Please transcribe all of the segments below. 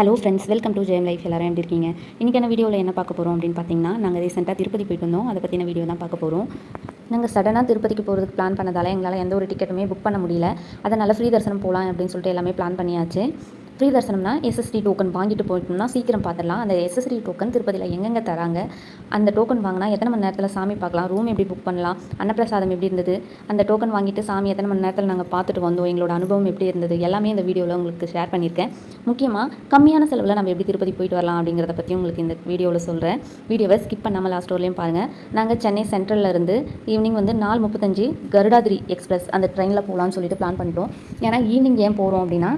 Hello friends welcome to Jayam life எல்லாரும் எப்படி இருக்கீங்க? இன்றைக்கான வீடியோவில் என்ன பார்க்க போகிறோம் அப்படின்னு பார்த்தீங்கன்னா நாங்கள் ரீசெண்டாக திருப்பதி போயிட்டு வந்தோம். அதை பற்றின வீடியோ தான் பார்க்க போகிறோம் நாங்கள் சடனாக திருப்பதிக்கு போகிறதுக்கு பிளான் பண்ணதால் எங்களால் எந்த ஒரு டிக்கெட்டுமே புக் பண்ண முடியல. அதனால் ஃப்ரீ தரிசனம் போகலாம் அப்படின்னு சொல்லிட்டு எல்லாமே பிளான் பண்ணியாச்சு. ஃப்ரீ தரிசனம்னா எஸ்எஸ்டி டோக்கன் வாங்கிட்டு போயிட்டோம்னா சீக்கிரம் பார்த்துடலாம் அந்த எஸ்எஸ்டி டோக்கன் திருப்பதியில் எங்கெங்கே தராங்க? அந்த டோக்கன் வாங்கினா எத்தனை மணி நேரத்தில் சாமி பார்க்கலாம் ரூம் எப்படி புக் பண்ணலாம்? அன்னப்பிரசாதம் எப்படி இருந்தது? அந்த டோக்கன் வாங்கிட்டு சாமி எத்தனை மணி நேரத்தில் நாங்கள் பார்த்துட்டு வந்தோம்? எங்களோட அனுபவம் எப்படி இருந்தது? எல்லாமே இந்த வீடியோவில் உங்களுக்கு ஷேர் பண்ணியிருக்கேன் முக்கியமாக கம்மியான செலவில் நம்ம எப்படி திருப்பதி போயிட்டு வரலாம் அப்படிங்கிறத பற்றி உங்களுக்கு இந்த வீடியோவில் சொல்கிறேன் வீடியோவை ஸ்கிப் பண்ணாமல் லாஸ்ட் வரலையும் பாருங்கள் நாங்கள் சென்னை சென்ட்ரல்ல இருந்து ஈவினிங் வந்து நாலு முப்பத்தஞ்சு கருடாதிரி எக்ஸ்பிரஸ் அந்த ட்ரெயினில் போகலான்னு சொல்லிட்டு பிளான் பண்ணிட்டோம். ஏன்னா ஈவினிங் ஏன் போகிறோம் அப்படின்னா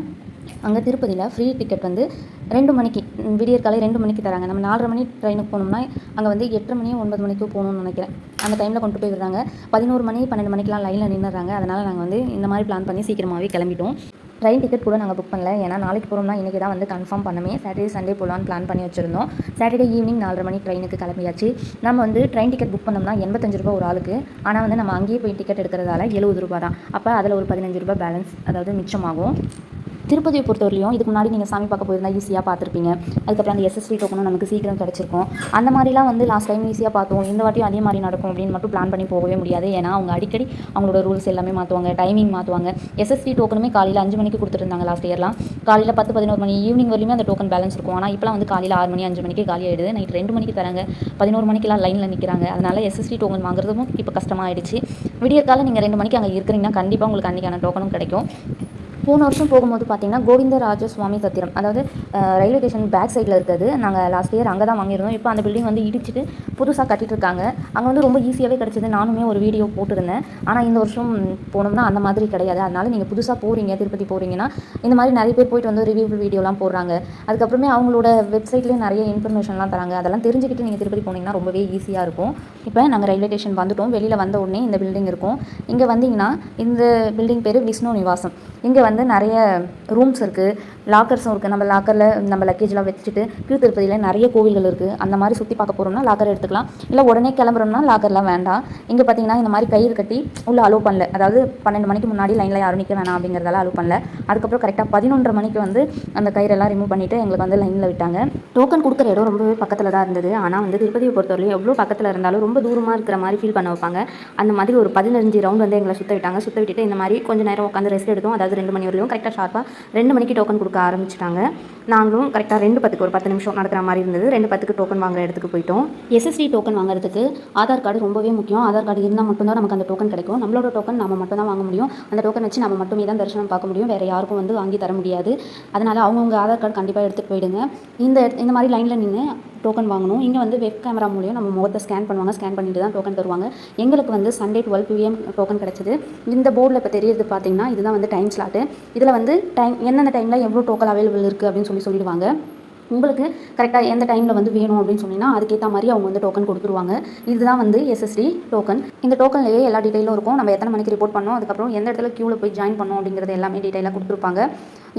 அங்கே திருப்பதியில் ஃப்ரீ டிக்கெட் வந்து ரெண்டு மணிக்கு விடியற்காலை ரெண்டு மணிக்கு தராங்க. நம்ம நாலரை மணி ட்ரெயினுக்கு போனோம்னா அங்கே வந்து எட்டு மணியோ ஒன்பது மணிக்கோ போகணும்னு நினைக்கிறேன். அந்த டைமில் கொண்டு போய் விடுறாங்க. பதினோரு மணி பன்னெண்டு மணிக்கெலாம் லைனில் நின்றுறாங்க அதனால் நாங்கள் வந்து இந்த மாதிரி பிளான் பண்ணி சீக்கிரமாகவே கிளம்பிட்டோம். ட்ரெயின் டிக்கெட் கூட நாங்கள் புக் பண்ணல. ஏன்னா நாளைக்கு போகிறோம்னா இன்றைக்கி தான் வந்து கன்ஃபார்ம் பண்ணமே. சாட்டர்டே சண்டே போகலான்னு பிளான் பண்ணி வச்சுருந்தோம். சாட்டர்டே ஈவினிங் நாலரை மணி ட்ரெயினுக்கு கிளம்பியாச்சு. நம்ம வந்து ட்ரெயின் டிக்கெட் புக் பண்ணோம்னா எண்பத்தஞ்சு ரூபா ஒரு ஆளுக்கு. ஆனால் வந்து நம்ம அங்கேயே போய் டிக்கெட் எடுக்கிறதால எழுபது ரூபா தான். அப்போ அதில் ஒரு பதினஞ்சு ரூபாய் பேலன்ஸ் அதாவது மிச்சமாகும். திருப்பதியை பொறுத்தவரையிலும் இதுக்கு முன்னாடி நீங்கள் சாமி பார்க்க போயிருந்தால் ஈஸியாக பார்த்துருப்பீங்க. அதுக்கப்புறம் அந்த எஸ்எஸ்டி டோக்கனும் நமக்கு சீக்கிரம் கிடச்சிருக்கும். அந்த மாதிரிலாம் வந்து லாஸ்ட் டைம் ஈஸியாக பார்த்தோம். இந்த வாட்டியும் அதே மாதிரி நடக்கும் அப்படின்னு மட்டும் பிளான் பண்ணி போகவே முடியாது. ஏன்னா அவங்க அடிக்கடி அவங்களோட ரூல்ஸ் எல்லாமே மாற்றுவாங்க டைமிங் மாற்றுவாங்க எஸ்எஸ்டி டோக்கனுமே காலையில் அஞ்சு மணிக்கு கொடுத்துருந்தாங்க லாஸ்ட் இயர்லாம் காலையில் பத்து பதினோரு மணி ஈவினிங் வரையுமே அந்த டோக்கன் பேலன்ஸ் இருக்கும். ஆனால் இப்போலாம் வந்து காலையில் ஆறு மணி அஞ்சு மணிக்கு காலி ஆகிடுது நைட் ரெண்டு மணிக்கு தராங்க. பதினோரு மணிக்கெல்லாம் லைனில் நிற்கிறாங்க அதனால் எஸ்எஸ்டி டோக்கன் வாங்குறதும் இப்போ கஷ்டமாயிடுச்சு. விடியற்காலம் நீங்கள் ரெண்டு மணிக்கு அங்கே இருக்கிறீங்கன்னா கண்டிப்பாக உங்களுக்கு அன்றைக்கான டோக்கனும் கிடைக்கும். போன வருஷம் போகும்போது பார்த்தீங்கன்னா கோவிந்தராஜ சுவாமி சத்திரம் அதாவது ரயில்வே ஸ்டேஷன் பேக் சைடில் இருக்குது நாங்கள் லாஸ்ட் இயர் அங்கே தான் வாங்கியிருந்தோம். இப்போ அந்த பில்டிங் வந்து இடிச்சிட்டு புதுசாக கட்டிட்டு இருக்காங்க. அங்கே வந்து ரொம்ப ஈஸியாகவே கிடச்சிது. நானுமே ஒரு வீடியோ போட்டிருந்தேன். ஆனால் இந்த வருஷம் போனோம்னா அந்த மாதிரி கிடையாது. அதனால் நீங்கள் புதுசாக போகிறீங்க திருப்பதி போகிறீங்கன்னா இந்த மாதிரி நிறைய பேர் போயிட்டு வந்து ரிவ்யூ வீடியோலாம் போடுறாங்க. அதுக்கப்புறமே அவங்களோட வெப்சைட்லேயே நிறைய இன்ஃபர்மேஷன்லாம் தராங்க. அதெல்லாம் தெரிஞ்சுக்கிட்டு நீங்கள் திருப்பதி போனீங்கன்னா ரொம்பவே ஈஸியாக இருக்கும். இப்போ நாங்கள் ரயில்வே ஸ்டேஷன் வந்துட்டோம். வெளியில் வந்த உடனே இந்த பில்டிங் இருக்கும். இங்கே வந்தீங்கன்னா இந்த பில்டிங் பேர் விஷ்ணு நிவாசம். இங்கே வந்து வந்து நிறைய ரூம்ஸ் இருக்குது லாக்கர்ஸும் இருக்குது நம்ம லாக்கரில் நம்ம லக்கேஜ்லாம் வச்சுட்டு கீழ் திருப்பதியில் நிறைய கோவில்கள் இருக்குது அந்த மாதிரி சுற்றி பார்க்க போகிறோம்னா லாக்கர் எடுத்துக்கலாம். இல்லை உடனே கிளம்புறோம்னா லாக்கர்லாம் வேண்டாம். இங்கே பார்த்தீங்கன்னா இந்த மாதிரி கயிறு கட்டி உள்ளே அலோவ் பண்ணல. அதாவது பன்னெண்டு மணிக்கு முன்னாடி லைனில் யாரும் நிற்க வேணாம் அப்படிங்கிறதால அலோவ் பண்ணல. அதுக்கப்புறம் கரெக்டாக பதினொன்றரை மணிக்கு வந்து அந்த கயிறெல்லாம் ரிமூவ் பண்ணிவிட்டு எங்களுக்கு வந்து லைனில் விட்டாங்க. டோக்கன் கொடுக்குற இடம் ரொம்பவே பக்கத்தில் தான் இருந்தது. ஆனால் வந்து திருப்பதியை பொறுத்தவரையும் எவ்வளோ பக்கத்தில் இருந்தாலும் ரொம்ப தூரமாக இருக்கிற மாதிரி ஃபீல் பண்ண வைப்பாங்க. அந்த மாதிரி ஒரு பதினஞ்சு ரவுண்ட் வந்து எங்களை சுற்ற விட்டாங்க. சுற்ற விட்டுட்டு இந்த மாதிரி கொஞ்சம் நேரம் உட்காந்து ரெஸ்ட் எடுத்தோம். அதாவது ரெண்டு மணி வரையும் கரெக்டாக ஷார்ப்பாக ரெண்டு மணிக்கு டோக்கன் கொடுக்க ஆரம்பிச்சிட்டாங்க. நாங்களும் கரெக்டாக ரெண்டு பத்துக்கு ஒரு பத்து நிமிஷம் நடக்கிற மாதிரி இருந்தது. ரெண்டு பத்துக்கு டோக்கன் வாங்குற இடத்துக்கு போயிட்டோம். எஸ்எஸ்டி டோக்கன் வாங்குறதுக்கு ஆதார் கார்டு ரொம்பவே முக்கியம். ஆதார் கார்டு இருந்தால் மட்டும்தான் நமக்கு அந்த டோக்கன் கிடைக்கும். நம்மளோட டோக்கன் நம்ம மட்டும் தான் வாங்க முடியும். அந்த டோக்கன் வச்சு நம்ம மட்டுமே தான் தரிசனம் பார்க்க முடியும். வேறு யாருக்கும் வந்து வாங்கி தர முடியாது. அதனால் அவங்கவுங்க ஆதார் கார்டு கண்டிப்பாக எடுத்துகிட்டு போயிடுங்க. இந்த இந்த மாதிரி லைனில் நின்று டோக்கன் வாங்கணும். இங்கே வந்து வெப் கேமரா மூலியம் நம்ம முகத்தை ஸ்கேன் பண்ணுவாங்க. ஸ்கேன் பண்ணிட்டு தான் டோக்கன் தருவாங்க. எங்களுக்கு வந்து சண்டே டுவெல் பிஎம் டோக்கன் கிடச்சிது. இந்த போர்டில் இப்போ தெரியுது பார்த்தீங்கன்னா இதுதான் வந்து டைம் ஸ்லாட்டு இதில் வந்து டைம் எந்தெந்த டைமில் எவ்வளோ டோக்கன் அவைலபிள் இருக்குது அப்படின்னு சொல்லி சொல்லிடுவாங்க. உங்களுக்கு கரெக்டாக எந்த டைமில் வந்து வேணும் அப்படின்னு சொன்னீங்கன்னா அதுக்கேற்ற மாதிரி அவங்க வந்து டோக்கன் கொடுத்துருவாங்க. இதுதான் வந்து எஸ்எஸ்டி டோக்கன் இந்த டோக்கன்லேயே எல்லா டீட்டெயிலும் இருக்கும். நம்ம எத்தனை மணிக்கு ரிப்போர்ட் பண்ணோம் அதுக்கப்புறம் எந்த இடத்துல க்யூவில் போய் ஜாயின் பண்ணோம் அப்படிங்கிறது எல்லாமே டீட்டெயிலாக கொடுத்துருப்பாங்க.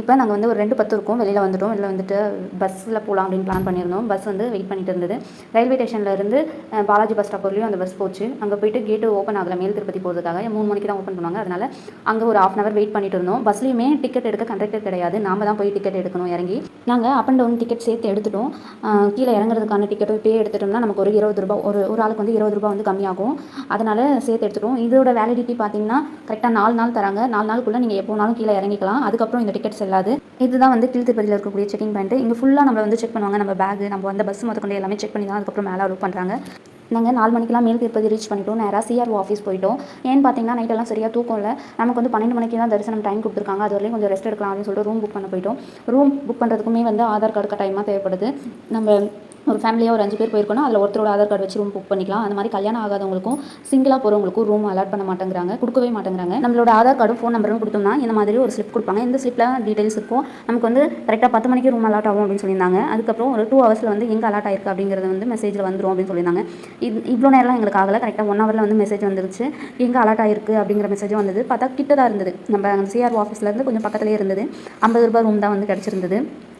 இப்போ நாங்கள் வந்து ஒரு ரெண்டு பத்து இருக்கோம் வெளியில் வந்துட்டோம். வெளியில் வந்துட்டு பஸ்ஸில் போகலாம் அப்படின்னு பிளான் பண்ணியிருந்தோம். பஸ் வந்து வெயிட் பண்ணிட்டு இருந்தது. ரயில்வே ஸ்டேஷன்லேருந்து பாலாஜி பஸ் ஸ்டாப் வரலையும் அந்த பஸ் போச்சு. அங்கே போயிட்டு கேட்டு ஓப்பன் ஆகலை. மேல் திருப்பதி போகிறதுக்காக மூணு மணிக்கு தான் ஓப்பன் பண்ணுவாங்க அதனால் அங்கே ஒரு ஆஃப் அன் அவர் வெயிட் பண்ணிட்டு இருந்தோம். பஸ்லேயுமே டிக்கெட் எடுக்க கண்டக்டர் கிடையாது. நாம தான் போய் டிக்கெட் எடுக்கணும் இறங்கி. நாங்கள் அப் அண்ட் டவுன் டிக்கெட் சேர்த்து எடுத்துட்டோம். கீழே இறங்குறதுக்கான டிக்கெட்டும் இப்போயே எடுத்துட்டோம்னா நமக்கு ஒரு இருபது ரூபாய் ஒரு ஒரு ஆளுக்கு வந்து இருபது ரூபாய் வந்து கம்மியாகும். அதனால் சேர்த்து எடுத்துட்டோம். இதோட வேலிடிட்டி பார்த்தீங்கன்னா கரெக்டாக நாலு நாள் தராங்க. நாலு நாளுக்குள்ளே நீங்கள் எப்போனாலும் கீழே இறங்கிக்கலாம். அதுக்கப்புறம் இந்த டிக்கெட் செல்லாது. இதுதான் வந்து கீழ் திருப்பதியில் இருக்கக்கூடிய செக்கிங் பாயிண்ட் இங்கே ஃபுல்லாக நம்ம வந்து செக் பண்ணுவாங்க. நம்ம பேக் நம்ம வந்த பஸ் முதற்கொண்டு எல்லாமே செக் பண்ணி தான் அதுக்கப்புறம் மேலே அலோவ் பண்ணுறாங்க நாங்கள் நாலு மணிக்கெல்லாம் மேல் திருப்பதி ரீச் பண்ணிட்டோம். நேராக சிஆர்ஓ ஆஃபீஸ் போயிட்டோம். ஏன்னு பார்த்தீங்கன்னா நைட்டெல்லாம் சரியாக தூக்கம் இல்லை. நமக்கு வந்து பன்னெண்டு மணிக்கு தான் தரிசனம் டைம் கொடுத்துருக்காங்க. அது வரையும் கொஞ்சம் ரெஸ்ட் எடுக்கலாம் அப்படின்னு சொல்லிட்டு ரூம் புக் பண்ண போயிட்டோம். ரூம் புக் பண்ணுறதுக்குமே வந்து ஆதார் கார்டு கட்டாயமாக தேவைப்படுது. நம்ம ஒரு ஃபேமிலியாக ஒரு அஞ்சு பேர் போயிருக்கோன்னா அதில் ஒருத்தரோட ஆதார் கார்டு வச்சு ரூம் புக் பண்ணிக்கலாம். அந்த மாதிரி கல்யாணம் ஆகாதவங்களுக்கும் சிங்கிளாக போகிறவங்களுக்கும் ரூம் அலாட் பண்ண மாட்டேங்கிறாங்க கொடுக்கவே மாட்டேங்கிறாங்க. நம்மளோட ஆதார் கார்டும் ஃபோன் நம்பரும் கொடுத்தோம்னா இந்த மாதிரி ஒரு ஸ்லிப் கொடுப்பாங்க. இந்த ஸ்லிப்பில் டீட்டெயில்ஸ் இருக்கும் நமக்கு வந்து கரெக்டாக பத்து மணிக்கு ரூம் அலாட் ஆகும் அப்படின்னு சொல்லியிருந்தாங்க. அதுக்கப்புறம் ஒரு டூ ஹவர்ஸில் வந்து எங்கே அலாட் ஆயிருக்கு அப்படிங்கிறது வந்து மெசேஜில் வந்துரும் அப்படின்னு சொல்லியிருந்தாங்க. இது இவ்வளோ நேரம்லாம் எங்களுக்கு ஆகலை. கரெக்டாக ஒன் ஹவரில் வந்து மெசேஜ் வந்துருச்சு. எங்கே அலாட் ஆயிருக்கு அப்படிங்கிற மெசேஜும் வந்தது. பார்த்தா கிட்ட தான் இருந்தது. நம்ம அந்த சிஆர்ஓ ஆஃபீஸ்லேருந்து கொஞ்சம் பக்கத்துலேயே இருந்தது. ஐம்பது ரூபாய் ரூம் தான் வந்து கிடச்சிருந்தது.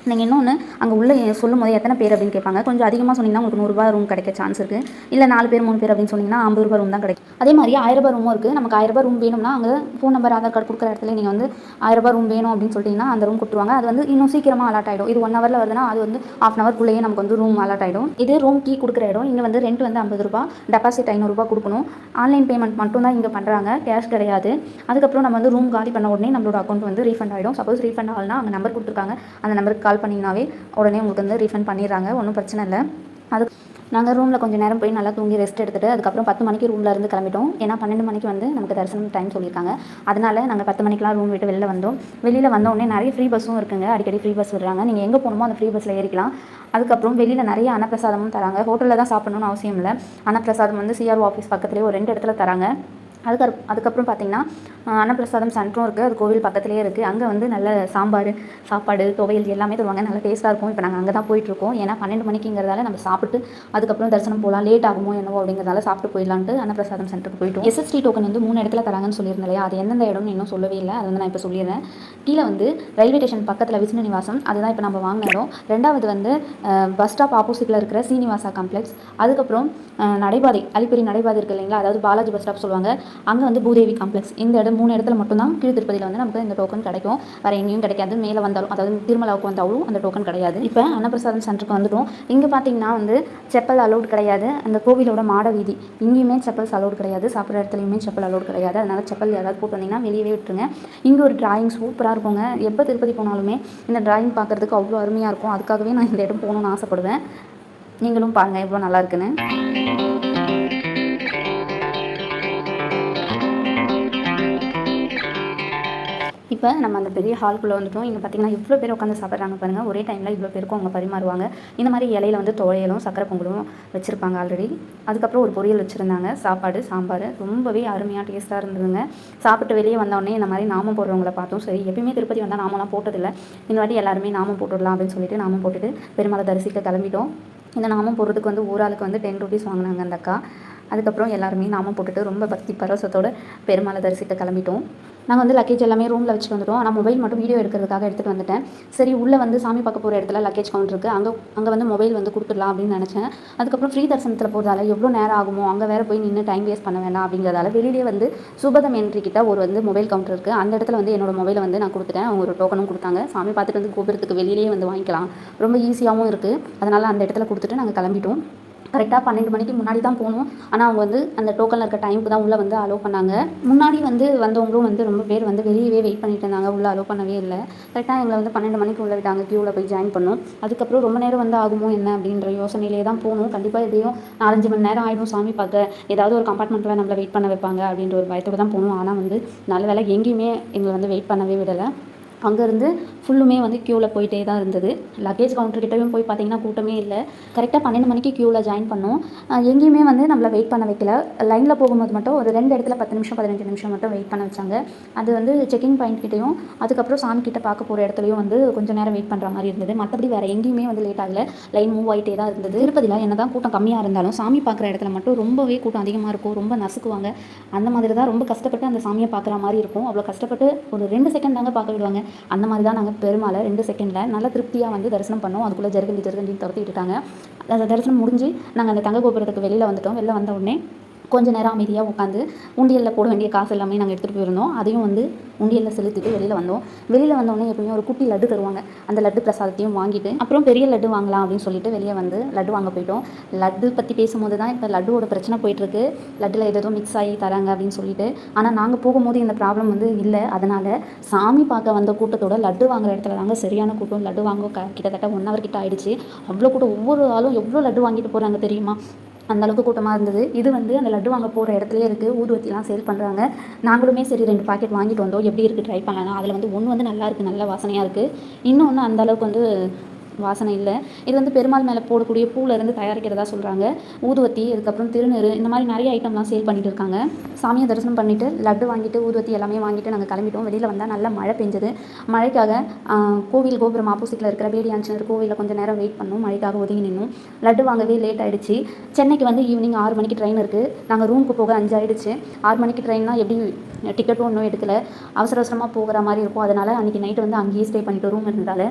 நீங்கள் இன்னொன்று அங்கே உள்ள சொல்லும் போது எத்தனை பேர் அப்படின்னு கேட்பாங்க. கொஞ்சம் அதிகமாக சொன்னீங்கன்னா உங்களுக்கு நூறுரூபா ரூம் கிடைக்க சான்ஸ் இருக்குது இல்லை நாலு பேர் மூணு பேர் அப்படின்னு சொன்னீங்கன்னா ஐம்பது ரூபா ரூம் தான் கிடைக்கும். அதே மாதிரி ஆயிரம் ரூபா ரூமும் இருக்குது நமக்கு ஆயிரம் ரூம் வேணும்னா அங்கே ஃபோன் நம்பர் ஆதார் கார்டு கொடுக்குற இடத்துல நீங்கள் வந்து ஆயிரம் ரூம் வேணும் அப்படின்னு சொல்லிட்டீங்கன்னா அந்த ரூம் கொடுத்துருவாங்க. அது வந்து இன்னும் சீக்கிரமாக அலாட் ஆகிடும் இது ஒன் ஹவரில் வருதுன்னா அது வந்து ஆஃப் அன் ஹவர்க்குள்ளேயே நமக்கு வந்து ரூம் அலாட் ஆகிடும் இது ரூம் கீ கொடுக்குற இடம். இங்கே வந்து ரெண்ட் வந்து ஐம்பது ரூபா டெபாசிட் ஐநூறுரூபா கொடுக்கணும். ஆன்லைன் பேமெண்ட் மட்டும் தான் இங்கே பண்ணுறாங்க கேஷ் கிடையாது. அதுக்கப்புறம் நம்ம வந்து ரூம் காலி பண்ண உடனே நம்மளோட அக்கௌண்ட் வந்து ரீஃபண்ட் ஆகிடும் சப்போஸ் ரீஃபண்ட் ஆகலனா அங்கே நம்பர் கொடுத்துருக்காங்க. அந்த நம்பருக்கு கால் பண்ணிங்கனாவே உடனே உங்களுக்கு வந்து ரீஃபண்ட் பண்ணிடுறாங்க. ஒன்றும் பிரச்சனை இல்லை. அது நாங்கள் ரூமில் கொஞ்சம் நேரம் போய் நல்லா தூங்கி ரெஸ்ட் எடுத்துகிட்டு அதுக்கப்புறம் பத்து மணிக்கு ரூமில் இருந்து கிளம்பிட்டோம். ஏன்னா பன்னெண்டு மணிக்கு வந்து நமக்கு தரிசனம் டைம் சொல்லியிருக்காங்க. அதனால் நாங்கள் பத்து மணிக்கெலாம் ரூம் விட்டு வெளில வந்தோம். வெளியில் வந்தோடனே நிறைய ஃப்ரீ பஸ்ஸும் இருக்குங்க. அடிக்கடி ஃப்ரீ பஸ் விடுறாங்க. நீங்கள் எங்கே போகணுமோ அந்த ஃப்ரீ பஸ்ஸில் ஏறிக்கலாம். அதுக்கப்புறம் வெளியில் நிறைய அன்னப்பிரசாதமும் தராங்க. ஹோட்டலில் தான் சாப்பிடணும்னு அவசியம் இல்லை. அன்னப்பிரசாதம் வந்து சிஆர்ஓ ஆஃபீஸ் பக்கத்துலேயே ஒரு ரெண்டு இடத்துல தராங்க. அதுக்கு அதுக்கப்புறம் பார்த்தீங்கன்னா அன்னப்பிரசாதம் சென்டரும் இருக்குது அது கோவில் பக்கத்துலேயே இருக்குது அங்கே வந்து நல்ல சாம்பார் சாப்பாடு துவையல் எல்லாமே தருவாங்க. நல்லா டேஸ்ட்டாக இருக்கும். இப்போ நாங்கள் அங்கே தான் போயிட்டுருக்கோம். ஏன்னா பன்னெண்டு மணிக்குங்கிறதால நம்ம சாப்பிட்டு அதுக்கப்புறம் தரிசனம் போகலாம் லேட் ஆகுமோ என்னவோ அப்படிங்கிறதால சாப்பிட்டு போயிடலான்ட்டு அன்னப்பிரசாதம் சென்டருக்கு போயிட்டோம். எஸ்எஸ்டி டோக்கன் வந்து மூணு இடத்துல தராங்கன்னு சொல்லியிருந்தேன் இல்லையா? அது எந்தெந்த இடம்னு இன்னும் சொல்லவே இல்லை. அது வந்து நான் இப்போ சொல்லிடுறேன். கீழே வந்து ரயில்வே ஸ்டேஷன் பக்கத்தில் விஷ்ணு நிவாசம். அதுதான் இப்போ நம்ம வாங்கினோம். ரெண்டாவது வந்து பஸ் ஸ்டாப் ஆப்போசிட்டில் இருக்கிற சீனிவாசா காம்ப்ளெக்ஸ் அதுக்கப்புறம் நடைபாதை அலிப்பெரி நடைபாதை இருக்குது இல்லைங்களா? அதாவது பாலாஜி பஸ் ஸ்டாப் சொல்லுவாங்க. அங்கே வந்து பூதேவி காம்ப்ளெக்ஸ் இந்த இடம் மூணு இடத்துல மட்டும்தான் கீழ் திருப்பதியில் வந்து நமக்கு இந்த டோக்கன் கிடைக்கும். வேறு எங்கேயும் கிடைக்காது. மேலே வந்தாலும் அதாவது திருமலாவுக்கு வந்தாலும் அந்த டோக்கன் கிடையாது. இப்போ அன்னப்பிரசாதம் சென்டருக்கு வந்துட்டோம். இங்கே பார்த்தீங்கன்னா வந்து செப்பல் அலௌட் கிடையாது. அந்த கோவிலோட மாட வீதி. இங்கேயுமே செப்பல்ஸ் அலௌட் கிடையாது. சாப்பிட்ற இடத்துலையுமே செப்பல் அலௌட் கிடையாது. அதனால் செப்பல் யாராவது போட்டு வந்தீங்கன்னா வெளியவே விட்டுருங்க. இங்கே ஒரு டிராயிங் சூப்பராக இருக்குங்க. எப்போ திருப்பதி போனாலுமே இந்த டிராயிங் பார்க்குறதுக்கு அவ்வளோ அருமையாக இருக்கும். அதுக்காகவே நான் இந்த இடம் போகணும்னு ஆசைப்படுவேன். நீங்களும் பாருங்கள் எவ்வளோ நல்லா இருக்குன்னு. இப்போ நம்ம அந்த பெரிய ஹால்குள்ளே வந்துட்டோம். இங்கே பார்த்தீங்கன்னா இவ்வளோ பேர் உட்காந்து சாப்பிட்றாங்க பாருங்கள் ஒரே டைமில் இவ்வளோ பேருக்கும் அவங்க பரிமாறுவாங்க. இந்த மாதிரி இலையில வந்து துவையலும் சக்கரை பொங்கலும் வச்சுருப்பாங்க ஆல்ரெடி அதுக்கப்புறம் ஒரு பொரியல் வச்சுருந்தாங்க. சாப்பாடு சாம்பார். ரொம்பவே அருமையாக டேஸ்ட்டாக இருந்ததுங்க. சாப்பிட்டு வெளியே வந்தோடனே இந்த மாதிரி நாமம் போடுறவங்கள பார்த்தோம் சரி எப்பயுமே திருப்பதி வந்தால் நாமெல்லாம் போட்டதில்லை. இந்த வாட்டி எல்லாருமே நாமம் போட்டுடலாம் அப்படின்னு சொல்லிட்டு நாமம் போட்டுட்டு பெருமாளை தரிசிக்க கிளம்பிட்டோம். இந்த நாமம் போடுறதுக்கு வந்து ஊராளுக்கு வந்து டென் ருபீஸ் வாங்கினாங்க அந்த அக்கா. அதுக்கப்புறம் எல்லாருமே நாமம் போட்டுட்டு ரொம்ப பக்தி பரவசத்தோடு பெருமாளை தரிசிக்க கிளம்பிட்டோம். நாங்கள் வந்து லக்கேஜ் எல்லாமே ரூமில் வச்சுட்டு வந்துட்டோம். ஆனால் மொபைல் மட்டும் வீடியோ எடுக்கிறதுக்காக எடுத்துகிட்டு வந்துட்டேன். சரி உள்ளே வந்து சாமி பார்க்க போகிற இடத்துல லக்கேஜ் கவுண்டர் இருக்குது அங்கே அங்கே வந்து மொபைல் வந்து கொடுத்துடலாம் அப்படின்னு நினச்சேன். அதுக்கப்புறம் ஃப்ரீ தரிசனத்தில் போகிறதால எவ்வளோ நேரம் ஆகுமோ அங்கே வேறு போய் நின்று டைம் வேஸ்ட் பண்ண வேண்டாம் அப்படிங்கிறதால வெளியிலே வந்து சுபதம் என்ட்ரி கிட்ட ஒரு வந்து மொபைல் கவுண்டர் இருக்குது அந்த இடத்துல வந்து என்னோடய மொபைலை வந்து நான் கொடுத்துட்டேன். அவங்க ஒரு டோக்கனும் கொடுத்தாங்க. சாமி பார்த்துட்டு வந்து கோபுரத்துக்கு வெளியிலேயே வந்து வாங்கிக்கலாம். ரொம்ப ஈஸியாகவும் இருக்குது அதனால் அந்த இடத்துல கொடுத்துட்டு நாங்கள் கிளம்பிட்டோம். கரெக்டாக பன்னெண்டு மணிக்கு முன்னாடி தான் போகணும் ஆனால் அவங்க வந்து அந்த டோக்கனில் இருக்க டைமுக்கு தான் உள்ளே வந்து அலோவ் பண்ணாங்க. முன்னாடி வந்து வந்தவங்களும் வந்து ரொம்ப பேர் வந்து வெளியவே வெயிட் பண்ணிட்டு இருந்தாங்க. உள்ளே அலோவ் பண்ணவே இல்லை. கரெக்டாக எங்களை வந்து பன்னெண்டு மணிக்கு உள்ள விட்டாங்க. க்யூவில் போய் ஜாயின் பண்ணோம். அதுக்கப்புறம் ரொம்ப நேரம் வந்து ஆகுமோ என்ன அப்படின்ற யோசனையிலே தான் போகணும் கண்டிப்பாக எப்படியும் நாலஞ்சு மணி நேரம் ஆகிடும் சாமி பார்க்க ஏதாவது ஒரு கம்பார்ட்மெண்ட்டில் நம்மளை வெயிட் பண்ண வைப்பாங்க அப்படின்ற ஒரு பயத்தோடு தான் போகணும் ஆனால் வந்து நல்ல வேலை எங்கேயுமே எங்களை வந்து வெயிட் பண்ணவே விடலை. அங்கேருந்து ஃபுல்லுமே வந்து க்யூவில் போயிட்டே தான் இருந்தது. லக்கேஜ் கவுண்டர்கிட்டயும் போய் பார்த்தீங்கன்னா கூட்டமே இல்லை. கரெக்டாக பன்னெண்டு மணிக்கு க்யூவில் ஜாயின் பண்ணோம். எங்கேயுமே வந்து நம்மளை வெயிட் பண்ண வைக்கல. லைனில் போகும்போது மட்டும் ஒரு ரெண்டு இடத்துல பத்து நிமிஷம் பதினஞ்சு நிமிஷம் மட்டும் வெயிட் பண்ண வச்சாங்க. அது வந்து செக்கிங் பாயிண்ட் கிட்டேயும் அதுக்கப்புறம் சாமி கிட்ட பார்க்க போகிற இடத்துலையும் வந்து கொஞ்சம் நேரம் வெயிட் பண்ணுற மாதிரி இருந்தது. மற்றபடி வேறு எங்கேயுமே வந்து லேட் ஆகல. லைன் மூவ் ஆகிட்டே தான் இருந்தது. திருப்பதியில் என்ன தான் கூட்டம் கம்மியாக இருந்தாலும் சாமி பார்க்குற இடத்துல மட்டும் ரொம்பவே கூட்டம் அதிகமாக இருக்கும். ரொம்ப நசுக்குவாங்க. அந்த மாதிரி தான் ரொம்ப கஷ்டப்பட்டு அந்த சாமியை பார்க்குற மாதிரி இருக்கும். அவ்வளோ கஷ்டப்பட்டு ஒரு ரெண்டு செகண்ட் தாங்க பார்க்க விடுவாங்க. அந்த மாதிரி தான் நாங்கள் பெருமாளை ரெண்டு செகண்டில் நல்ல திருப்தியாக வந்து தரிசனம் பண்ணோம். அதுக்குள்ளே ஜெருகண்டி ஜெருகண்டின்னு துரத்தி விட்டுட்டாங்க அந்த தரிசனம் முடிஞ்சு நாங்கள் அந்த தங்க கோபுரத்துக்கு வெளியில் வந்துட்டோம். வெளில வந்த உடனே கொஞ்ச நேரம் அமைதியாக உட்காந்து உண்டியலில் போட வேண்டிய காசு எல்லாமே நாங்கள் எடுத்துகிட்டு போயிருந்தோம். அதையும் வந்து உண்டியலில் செலுத்திட்டு வெளியில் வந்தோம். வெளியில் வந்தோடனே எப்பயுமே ஒரு குட்டி லட்டு தருவாங்க. அந்த லட்டு பிரசாதத்தையும் வாங்கிட்டு அப்புறம் பெரிய லட்டு வாங்கலாம் அப்படின்னு சொல்லிட்டு வெளியே வந்து லட்டு வாங்க போயிட்டோம். லட்டு பற்றி பேசும்போது தான் இப்போ லட்டுவோட பிரச்சனை போயிட்டுருக்கு. லட்டில் ஏதோ மிக்ஸ் ஆகி தராங்க அப்படின்னு சொல்லிட்டு. ஆனால் நாங்கள் போகும்போது இந்த ப்ராப்ளம் வந்து இல்லை. அதனால் சாமி பார்க்க வந்த கூட்டத்தோட லட்டு வாங்குற இடத்துல தாங்க சரியான கூட்டம். லட்டு வாங்க கிட்டத்தட்ட ஒன் ஹவர் கிட்ட ஆயிடுச்சு. அவ்வளோ கூட்டம் ஒவ்வொரு ஆளும் எவ்வளோ லட்டு வாங்கிட்டு போகிறாங்க தெரியுமா? அந்தளவுக்கு கூட்டமாக இருந்தது. இது வந்து அந்த லட்டு வாங்க போகிற இடத்துலயே இருக்குது ஊதுவத்திலாம் சேல் பண்ணுறாங்க நாங்களுமே சரி ரெண்டு பாக்கெட் வாங்கிட்டு வந்தோம். எப்படி இருக்குது ட்ரை பண்ணலாம் அதில் வந்து ஒன்று வந்து நல்லா இருக்குது நல்ல வாசனையாக இருக்குது இன்னொன்று அந்த அளவுக்கு வந்து வாசனை இல்லை. இது வந்து பெருமாள் மேலே போடக்கூடிய பூவிலேருந்து தயாரிக்கிறதா சொல்கிறாங்க ஊதுவத்தி அதுக்கப்புறம் திருநீறு இந்த மாதிரி நிறைய ஐட்டம்லாம் சேல் பண்ணிட்டு இருக்காங்க. சாமியை தரிசனம் பண்ணிவிட்டு லட்டு வாங்கிட்டு ஊதுவத்தி எல்லாமே வாங்கிட்டு நாங்கள் கிளம்பிட்டோம். வெளியில் வந்தால் நல்ல மழை பெஞ்சது. மழைக்காக கோவில் கோபுரம் ஆப்போசிட்டில் இருக்கிற பேடி ஆஞ்சினர் கோவிலில் கொஞ்சம் நேரம் வெயிட் பண்ணோம். மழைக்காக ஒதுங்கி நின்னோம். லட்டு வாங்கவே லேட் ஆகிடுச்சு சென்னைக்கு வந்து ஈவினிங் ஆறு மணிக்கு ட்ரெயின் இருக்குது நாங்கள் ரூமுக்கு போக அஞ்சு ஆயிடுச்சு ஆறு மணிக்கு ட்ரெயின்னா எப்படி டிக்கெட்டும் ஒன்றும் எடுக்கல. அவசர அவசரமாக போகிற மாதிரி இருக்கும். அதனால் அன்றைக்கி நைட்டு வந்து அங்கேயே ஸ்டே பண்ணிட்டு ரூம் இருந்ததால்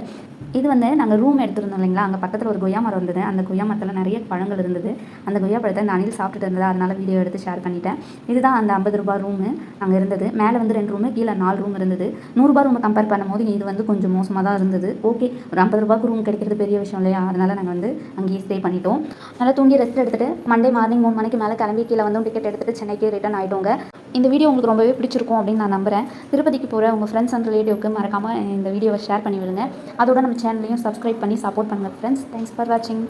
இது வந்து நாங்கள் ரூம் எடுத்துருந்தோம் இல்லைங்களா? அங்கே பக்கத்தில் ஒரு கொய்யா மரம் இருந்தது. அந்த கொய்யா மரத்தில் நிறைய பழங்கள் இருந்தது. அந்த கொய்யா பழத்தை இந்த அணில் சாப்பிட்டுட்டு இருந்தது? அதனால் வீடியோ எடுத்து ஷேர் பண்ணிட்டேன். இதுதான் அந்த ஐம்பது ரூபாய் ரூமு அங்கே இருந்தது. மேலே வந்து ரெண்டு ரூமு கீழே நாலு ரூம் இருந்தது. நூறுரூபா ரூமை கம்பேர் பண்ணும்போது இது வந்து கொஞ்சம் மோசமாக தான் இருந்தது. ஓகே ஒரு ஐம்பது ரூபாய்க்கு ரூம் கிடைக்கிறது பெரிய விஷயம் இல்லையா? அதனால் நாங்கள் வந்து அங்கேயே ஸ்டே பண்ணிட்டோம். நல்லா தூங்கி ரெஸ்ட் எடுத்துகிட்டு மண்டே மார்னிங் மூணு மணிக்கு மேலே கிளம்பி கீழே வந்து டிக்கெட் எடுத்துகிட்டு சென்னைக்கு ரிட்டர்ன் ஆகிட்டோங்க இந்த வீடியோ உங்களுக்கு ரொம்பவே பிடிச்சிருக்கும் அப்படின்னு நான் நம்புறேன். திருப்பதிக்கு போகிற உங்கள் ஃப்ரெண்ட்ஸ் அண்ட் ரிலேட்டிவ்க்கு மறக்காமல் இந்த வீடியோவை ஷேர் பண்ணி விடுங்க. அதோட நம்ம சேனலையும் சப்ஸ்கிரைப் பண்ணி சப்போர்ட் பண்ணுங்கள் ஃப்ரெண்ட்ஸ் தேங்க்ஸ் ஃபார் வாட்சிங்